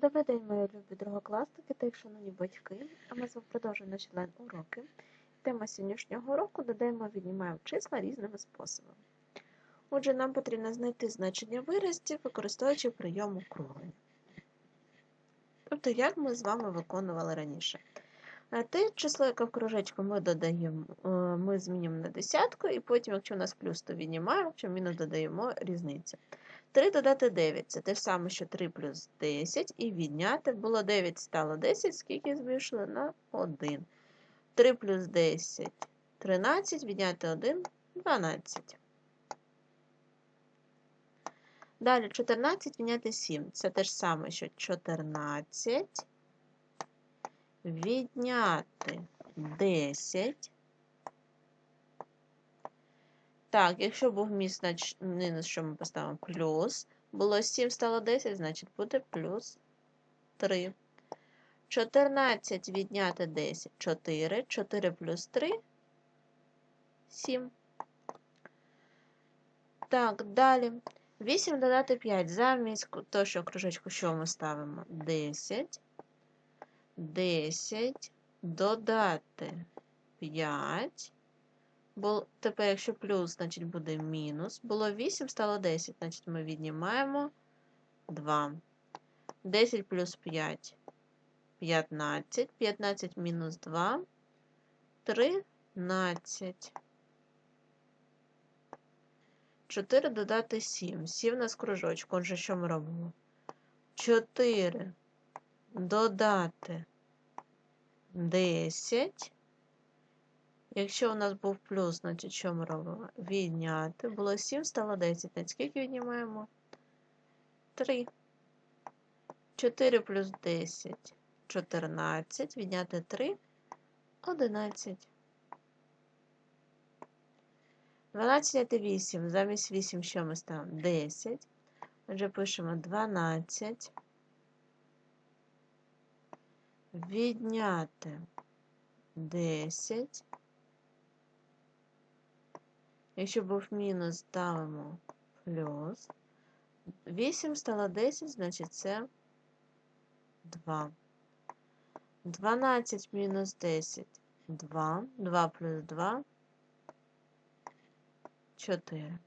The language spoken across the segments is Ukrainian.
Добрий день, мої любі другокласники та їх шановні батьки. А ми з вами продовжуємо наші онлайн-уроки. Тема сьогоднішнього уроку додаємо, віднімаємо числа різними способами. Отже, нам потрібно знайти значення виразів, використовуючи прийом округлення. Тобто, як ми з вами виконували раніше. Те число, яке в кружечку ми додаємо, е, ми змінюємо на десятку, і потім, якщо у нас плюс, то віднімаємо, якщо мінус додаємо різницю. 3 додати 9 це те ж саме, що 3 плюс 10, і відняти було 9, стало 10, скільки збільшили на 1. 3 плюс 10 13, відняти 1 12. Далі 14 відняти 7. Це те ж саме, що 14 відняти 10. Так, якщо був міст, значить мінус, що ми поставимо плюс. Було 7, стало 10, значить буде плюс 3. 14 відняти 10 4. 4 плюс 3 7. Так, далі. 8 додати 5. Замість того, що кружечку, що ми ставимо? 10. 10 додати 5. Бо тепер, якщо плюс, значить буде мінус. Було 8, стало 10, значить ми віднімаємо 2. 10 плюс 5 15. 15 мінус 2 13. 4 додати 7. 7 у нас кружочок. Отже, що ми робимо? 4 додати 10. Якщо у нас був плюс, значить що ми робимо? Відняти. Було 7, стало 10. На скільки віднімаємо? 3. 4 плюс 10 14. Відняти 3 11. 12 відняти 8. Замість 8 що ми ставимо? 10. Отже, пишемо 12. Відняти 10. Якщо був мінус, ставимо плюс. 8 стало 10, значить це 2. 12 мінус 10 2. 2 плюс 2 4.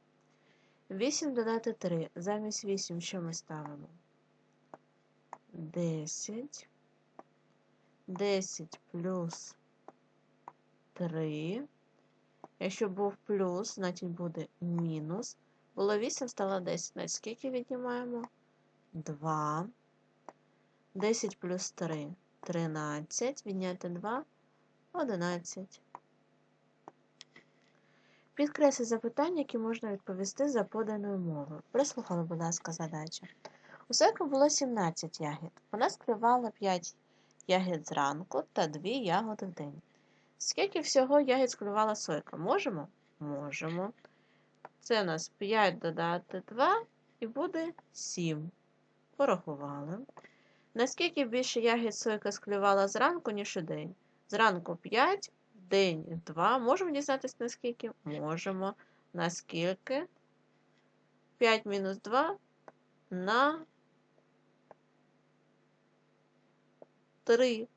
8 додати 3. Замість 8 що ми ставимо? 10. 10 плюс 3. Якщо був плюс, значить буде мінус. Було 8, стало 10. Значить, скільки віднімаємо? 2. 10 плюс 3 13. Відняти 2 11. Підкреслі запитання, які можна відповісти за поданою мовою. Прислухали, будь ласка, задачу. У Сойка було 17 ягід. Вона скривала 5 ягід зранку та 2 ягоди в день. Скільки всього ягід склювала сойка? Можемо? Можемо. Це у нас 5 додати 2 і буде 7. Порахували. Наскільки більше ягід сойка склювала зранку, ніж у день? Зранку 5, в день 2. Можемо дізнатися, наскільки? Можемо. Наскільки? 5 мінус 2 на 3.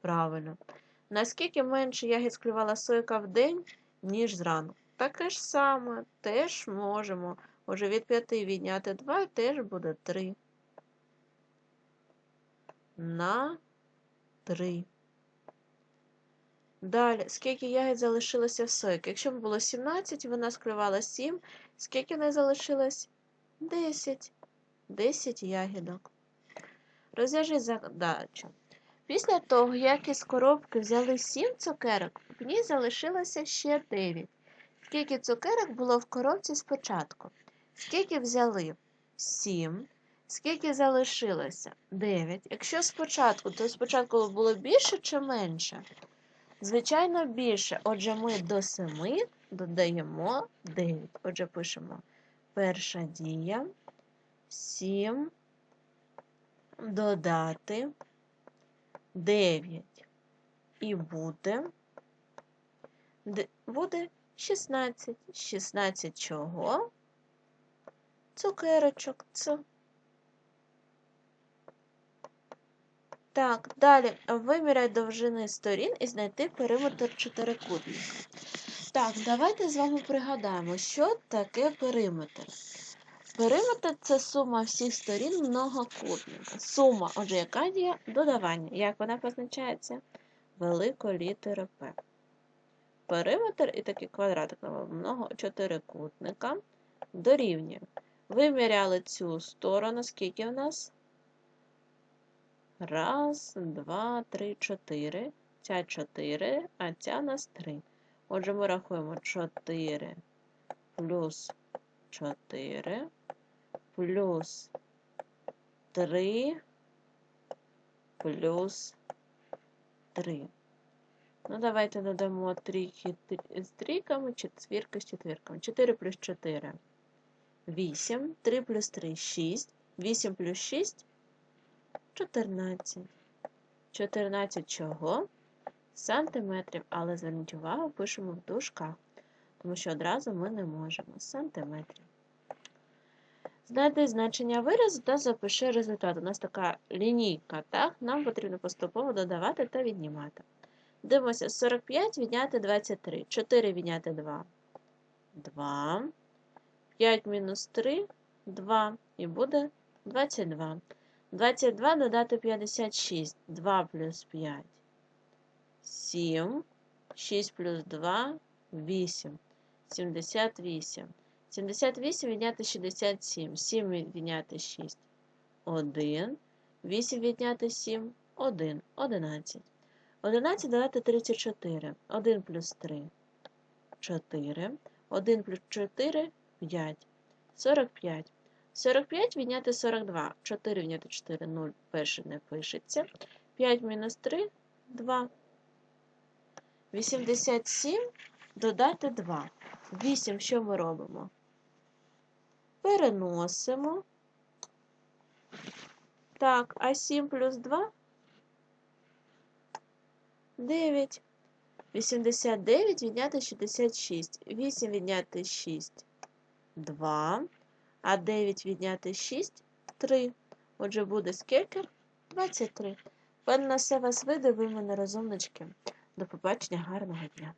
Правильно. Наскільки менше ягід склювала сойка в день, ніж зранку? Таке ж саме, теж можемо. Отже, від 5 відняти 2 теж буде 3. На 3. Далі, скільки ягід залишилося в сойки? Якщо б було 17, вона скривала 7. Скільки в неї залишилось? 10. 10 ягідок. Розв'яжи задачу. Після того, як із коробки взяли 7 цукерок, в ній залишилося ще 9. Скільки цукерок було в коробці спочатку? Скільки взяли? 7. Скільки залишилося? 9. Якщо спочатку, то спочатку було більше чи менше? Звичайно, більше. Отже, ми до 7 додаємо 9. Отже, пишемо перша дія. 7 додати 9. І буде, буде 16. 16 чого? Цукерочок. Ц. Так, далі виміряй довжини сторін і знайти периметр чотирикутника. Так, давайте з вами пригадаємо, що таке периметр. Периметр це сума всіх сторін многокутника. Сума, отже, яка діє додавання. Як вона позначається? Великою літерою П. Периметр і такий квадратик много чотирикутника дорівнює. Виміряли цю сторону, скільки в нас? Раз, два, три, чотири. Ця чотири, а ця у нас три. Отже, ми рахуємо 4 плюс 4 плюс 3 плюс 3. Ну, давайте додамо трійки з трійками, четвірки з четвірками. 4 плюс 4 – 8. 3 плюс 3 – 6. 8 плюс 6 – 14. 14 чого? Сантиметрів, але зверніть увагу, пишемо в дужках, тому що одразу ми не можемо. Сантиметрів. Знайди значення виразу та запиши результат. У нас така лінійка, так? Нам потрібно поступово додавати та віднімати. Дивимося, 45 відняти 23. 4 відняти 2. 2. 5 мінус 3 2. І буде 22. 22 додати 56. 2 плюс 5. 7. 6 плюс 2 8. 78. 78 відняти 67. 7 відняти 6. 1. 8 відняти 7. 1. 11. 11 додати 34. 1 плюс 3. 4. 1 плюс 4 5. 45. 45 відняти 42. 4 відняти 4 0. Перше не пишеться. 5 мінус 3 2. 87 додати 2. 8 що ми робимо? Переносимо. Так, а 7 плюс 2 9. 89 відняти 66. 8 відняти 6 2. А 9 відняти 6 3. Отже, буде скільки? 23. Певно, все вас види, ви мене розумнички. До побачення, гарного дня!